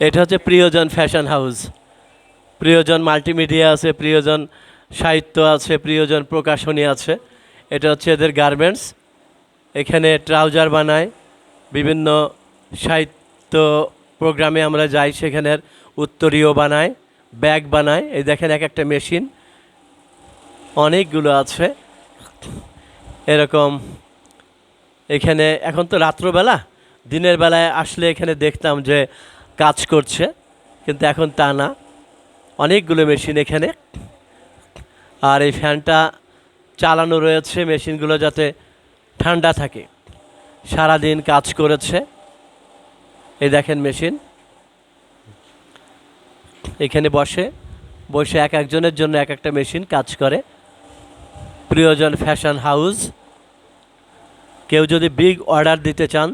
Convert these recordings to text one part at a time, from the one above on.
এটা হচ্ছে প্রিয়জন ফ্যাশন হাউস। প্রিয়জন মাল্টিমিডিয়া আছে, প্রিয়জন সাহিত্য আছে, প্রিয়জন প্রকাশনী আছে। এটা হচ্ছে এদের গার্মেন্টস। এখানে ট্রাউজার বানায়, বিভিন্ন সাহিত্য প্রোগ্রামে আমরা যাই, সেখানের উত্তরীয় বানায়, ব্যাগ বানায়। এই দেখেন এক একটা মেশিন। অনেকগুলো আছে। এরকম। এখানে এখন তো রাত্রবেলা। দিনের বেলায় আসলে এখানে দেখতাম যে কাজ করছে, কিন্তু এখন তা না। অনেকগুলো মেশিন এখানে। আর এই ফ্যানটা চালানো রয়েছে, মেশিনগুলো যাতে ঠান্ডা থাকে। সারাদিন কাজ করেছে। এই দেখেন মেশিন। এখানে বসে বসে এক একজনের জন্য এক একটা মেশিন কাজ করে। প্রিয়জন ফ্যাশন হাউস। কেউ যদি বিগ অর্ডার দিতে চান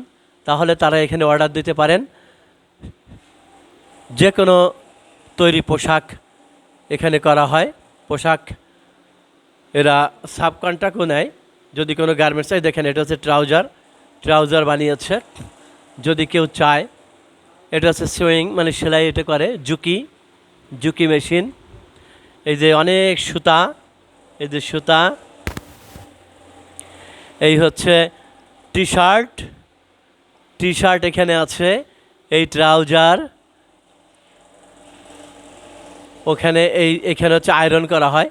তাহলে তারা এখানে অর্ডার দিতে পারেন। যে কোনো তৈরি পোশাক এখানে করা হয়। পোশাক এরা সাব কন্ট্রাক্টও নেয়। যদি কোনো গার্মেন্টস চাই, দেখেন এটা হচ্ছে ট্রাউজার ট্রাউজার বানিয়েছে। যদি কেউ চায়, এটা হচ্ছে সুইং মানে সেলাই এটা করে জুকি জুকি মেশিন এই যে অনেক সুতা, এই যে সুতা। এই হচ্ছে টি শার্ট টি শার্ট এখানে আছে, এই ট্রাউজার। ওখানে এই, এখানে হচ্ছে আয়রন করা হয়।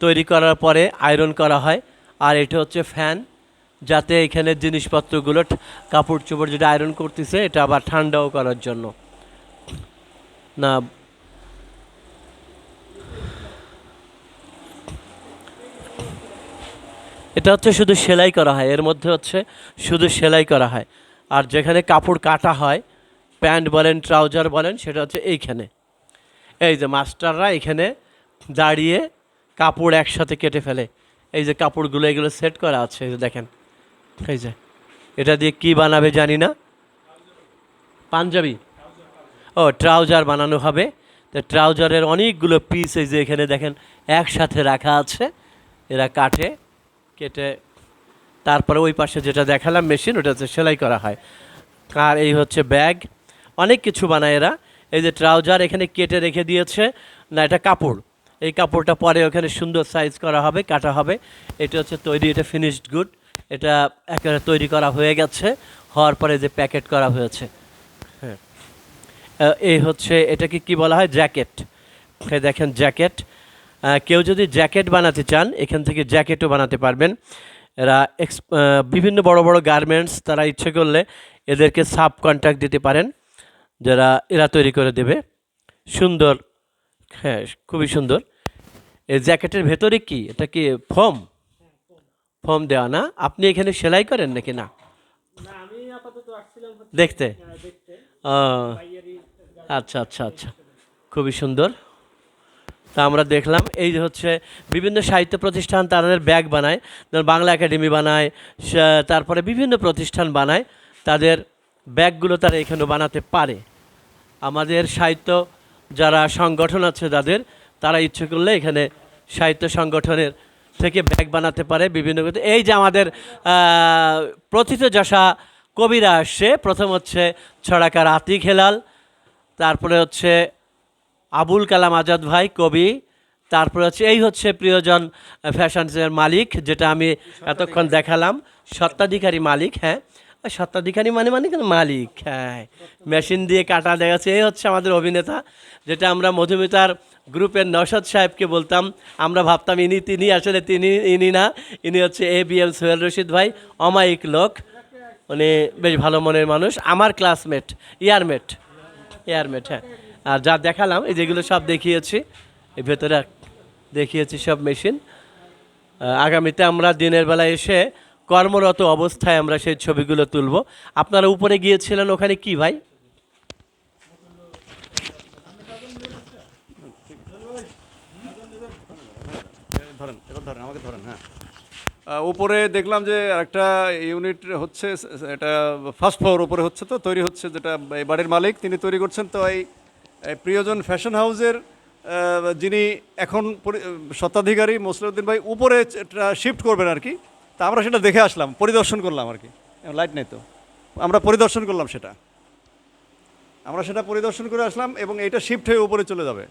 তৈরি করার পরে আয়রন করা হয়। আর এটা হচ্ছে ফ্যান, যাতে এখানে জিনিসপত্রগুলো কাপড় চোপড় যেটা আয়রন করতেছে, এটা আবার ঠান্ডাও করার জন্য। না, এটা হচ্ছে শুধু সেলাই করা হয়। এর মধ্যে হচ্ছে শুধু সেলাই করা হয়। আর যেখানে কাপড় কাটা হয়, প্যান্ট বলেন, ট্রাউজার বলেন, সেটা হচ্ছে এইখানে। এই যে মাস্টাররা এখানে দাঁড়িয়ে কাপড় একসাথে কেটে ফেলে। এই যে কাপড়গুলো, এগুলো সেট করা আছে, এই যে দেখেন। এই যে, এটা দিয়ে কি বানাবে জানি না। পাঞ্জাবি। ও, ট্রাউজার বানানো হবে। তো ট্রাউজারের অনেকগুলো পিস এই যে এখানে দেখেন, একসাথে রাখা আছে। এরা কাটে, কেটে তারপরে ওই পাশে যেটা দেখালাম মেশিন, ওটা হচ্ছে সেলাই করা হয়। আর এই হচ্ছে ব্যাগ। অনেক কিছু বানায় এরা। এই যে ট্রাউজার এখানে কেটে রেখে দিয়েছে। না, এটা কাপড়। এই কাপড়টা পরে ওখানে সুন্দর সাইজ করা হবে, কাটা হবে। এটা হচ্ছে তৈরি, এটা ফিনিশড গুড এটা একেবারে তৈরি করা হয়ে গেছে। হওয়ার পরে যে প্যাকেট করা হয়েছে। হ্যাঁ। এই হচ্ছে, এটাকে কি বলা হয়? জ্যাকেট দেখেন জ্যাকেট কেউ যদি জ্যাকেট বানাতে চান, এখান থেকে জ্যাকেটও বানাতে পারবেন। এরা এক্স বিভিন্ন বড় বড় গার্মেন্টস তারা ইচ্ছে করলে এদেরকে সাব কন্ট্রাক্ট দিতে পারেন যারা এরা তৈরি করে দেবে। সুন্দর হ্যাঁ খুবই সুন্দর। এই জ্যাকেটের ভেতরে কি? এটা কি ফর্ম ফর্ম দেওয়া না? আপনি এখানে সেলাই করেন নাকি না? দেখতে। ও আচ্ছা আচ্ছা আচ্ছা। খুবই সুন্দর। তা আমরা দেখলাম, এই যে হচ্ছে বিভিন্ন সাহিত্য প্রতিষ্ঠান তাদের ব্যাগ বানায়, যেমন বাংলা একাডেমি বানায় তারপরে বিভিন্ন প্রতিষ্ঠান বানায়, তাদের ব্যাগগুলো তারা এখানে বানাতে পারে। আমাদের সাহিত্য যারা সংগঠন আছে তাদের, তারা ইচ্ছে করলে এখানে সাহিত্য সংগঠনের থেকে ব্যাগ বানাতে পারে বিভিন্ন এই যে আমাদের প্রথিত যশা কবিরা আসছে, প্রথম হচ্ছে ছড়াকার আতিক হেলাল তারপরে হচ্ছে আবুল কালাম আজাদ ভাই, কবি। তারপরে হচ্ছে, এই হচ্ছে প্রিয়জন ফ্যাশনসের মালিক, যেটা আমি এতক্ষণ দেখালাম। সত্ত্বাধিকারী মালিক হ্যাঁ। সত্ত্বাধিকারী মানে মানে মালিক হ্যাঁ। মেশিন দিয়ে কাটা দেখাচ্ছে এই হচ্ছে আমাদের অভিনেতা, যেটা আমরা মধুমিতার গ্রুপের নৌশদ সাহেবকে বলতাম। আমরা ভাবতাম ইনি, তিনি আসলে তিনি, ইনি না। ইনি হচ্ছে A B M Sohel Rashid ভাই, অমায়িক লোক। উনি বেশ ভালো মনের মানুষ। আমার ক্লাসমেট ইয়ারমেট। এয়ারমেট হ্যাঁ। আর যা দেখালাম, এই যেগুলো সব দেখিয়েছি, এই ভেতরে দেখিয়েছি সব মেশিন। আগামীতে আমরা দিনের বেলা এসে কর্মরত অবস্থায় আমরা সেই ছবিগুলো তুলব। আপনারা উপরে গিয়েছিলেন ওখানে কি ভাই? ধরেন ধরেন হ্যাঁ। উপরে দেখলাম যে একটা ইউনিট হচ্ছে, এটা ফার্স্ট ফ্লোর উপরে হচ্ছে তো, তৈরি হচ্ছে যেটা বাড়ির মালিক, তিনি তৈরি করছেন। তো এই প্রিয়জন ফ্যাশন হাউসের যিনি এখন স্বত্বাধিকারী মোসলিউদ্দিন ভাই, উপরে শিফট করবেন আর কি। তা আমরা সেটা দেখে আসলাম, পরিদর্শন করলাম আর কি। লাইট নেই তো। আমরা পরিদর্শন করলাম সেটা। আমরা সেটা পরিদর্শন করে আসলাম এবং এটা শিফট হয়ে উপরে চলে যাবে।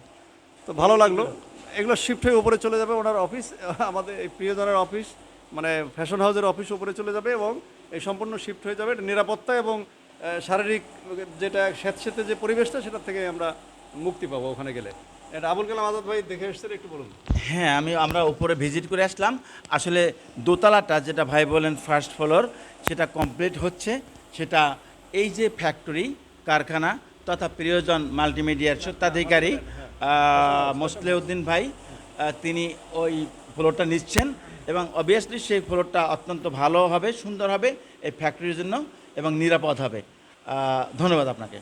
তো ভালো লাগল। এগুলো শিফট হয়ে উপরে চলে যাবে ওনার অফিস আমাদের এই প্রিয়জনের অফিস মানে ফ্যাশন হাউসের অফিস উপরে চলে যাবে এবং এই সম্পূর্ণ শিফট হয়ে যাবে। এটা নিরাপত্তা এবং শারীরিক যেটা স্যাঁতস্যাঁতে যে পরিবেশটা সেটা থেকে আমরা মুক্তি পাবো ওখানে গেলে। এটা আবুল কালাম আজাদ ভাই দেখে এসছেন একটু বলুন। হ্যাঁ আমি আমরা উপরে ভিজিট করে আসলাম। আসলে দোতলাটা যেটা ভাই বলেন ফার্স্ট ফ্লোর সেটা কমপ্লিট হচ্ছে। সেটা এই যে ফ্যাক্টরি কারখানা তথা প্রিয়জন মাল্টিমিডিয়ার স্বত্বাধিকারী মোসলেউদ্দিন ভাই তিনি ওই ফ্লোরটা নিচ্ছেন। এবং অবভিয়াসলি সেই ফ্লোরটা অত্যন্ত ভালো হবে সুন্দর হবে এই ফ্যাক্টরির জন্য। এবং নিরাপদ হবে। ধন্যবাদ আপনাকে।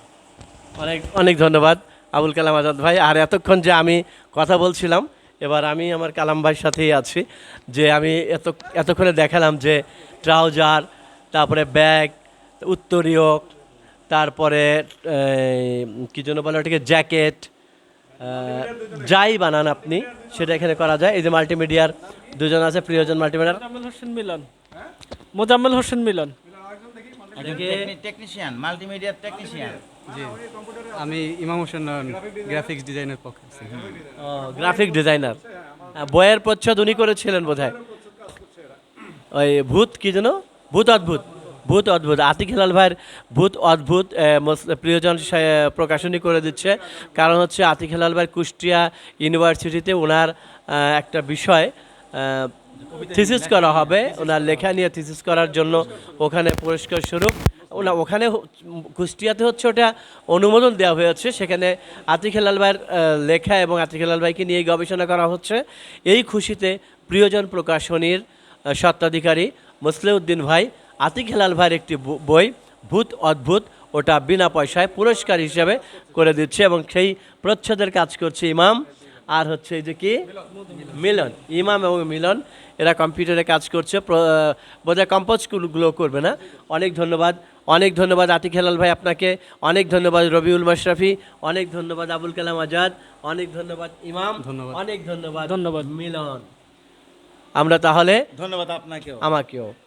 অনেক অনেক ধন্যবাদ আবুল কালাম আজাদ ভাই। আর এতক্ষণ যে আমি কথা বলছিলাম এবার আমি আমার কালাম ভাইয়ের সাথেই আছি যে আমি এত এতক্ষণে দেখালাম যে ট্রাউজার তারপরে ব্যাগ উত্তরীয় তারপরে কী জন্য বলে ওটাকে জ্যাকেট যাই বানান আপনি সেটা এখানে করা যায়। এই যে মাল্টিমিডিয়ার দুজন আছে প্রিয়জন মাল্টিমিডিয়ার। মোজাম্মেল হোসেন মিলন। মোজাম্মেল হোসেন মিলন। টেকনিশিয়ান মাল্টিমিডিয়ার টেকনিশিয়ান জি। আমি ইমাম হোসেন নয়ন গ্রাফিক্স ডিজাইনের পক্ষে আছি। গ্রাফিক ডিজাইনার বইয়ের প্রচ্ছদ উনি করেছিলেন বোধহয়? ওই ভূত কি যেন? ভূত অদ্ভুত। ভূত অদ্ভুত। আতিক হেলাল ভাইয়ের ভূত অদ্ভুত প্রিয়জন প্রকাশনী করে দিচ্ছে। কারণ হচ্ছে আতিক হেলাল ভাইয়ের কুষ্টিয়া ইউনিভার্সিটিতে ওনার একটা বিষয় থিসিস করা হবে। ওনার লেখা নিয়ে থিসিস করার জন্য ওখানে পুরস্কার স্বরূপ। ওনা ওখানে কুষ্টিয়াতে হচ্ছে ওটা অনুমোদন দেওয়া হয়েছে। সেখানে আতিক হেলাল ভাইয়ের লেখা এবং আতিক হেলাল ভাইকে নিয়ে গবেষণা করা হচ্ছে। এই খুশিতে প্রিয়জন প্রকাশনীর স্বত্বাধিকারী মুসলিউদ্দিন ভাই আতিক হেলাল ভাইয়ের একটি বই, ভূত অদ্ভুত, ওটা বিনা পয়সায় পুরস্কার হিসাবে করে দিচ্ছে এবং সেই প্রচ্ছদের কাজ করছে ইমাম আর হচ্ছে এই যে কি? মিলন। ইমাম এবং মিলন এরা কম্পিউটারে কাজ করছে। বোধহয় কম্পোজগুলো করবে না। অনেক ধন্যবাদ। অনেক ধন্যবাদ আতিক হেলাল ভাই আপনাকে। অনেক ধন্যবাদ রবিউল মাশরাফি। অনেক ধন্যবাদ আবুল কালাম আজাদ। অনেক ধন্যবাদ ইমাম। ধন্যবাদ। অনেক ধন্যবাদ ধন্যবাদ। মিলন। আমরা তাহলে ধন্যবাদ আপনাকেও। আমাকেও।